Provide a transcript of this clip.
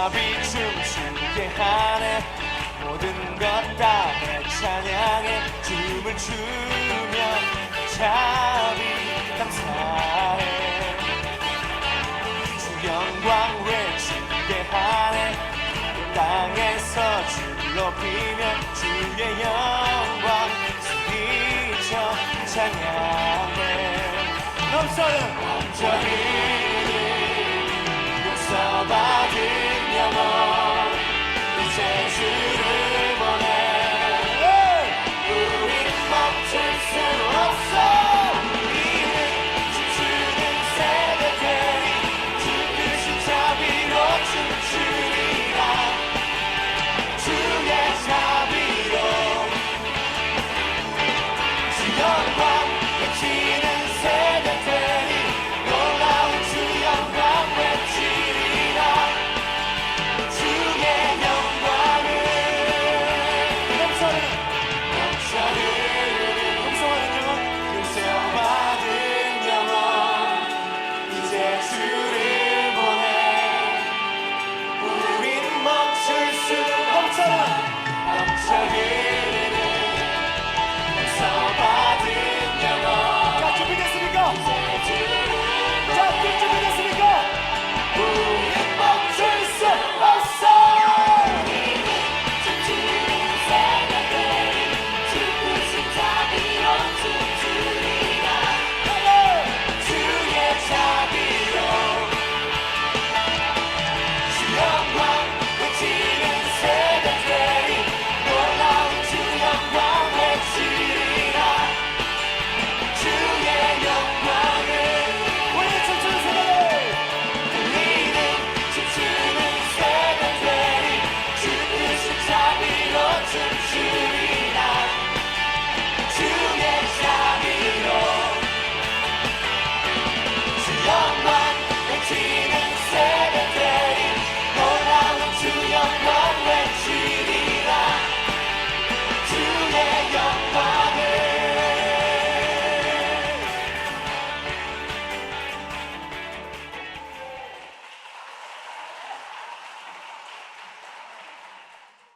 탑이 춤추게 하네. 모든 것 다 찬양해 춤을 추며 탑이 감사해 주 영광 외치게 하네. 땅에서 주 높이며 주의 영광 소리쳐 찬양해 넘쳐요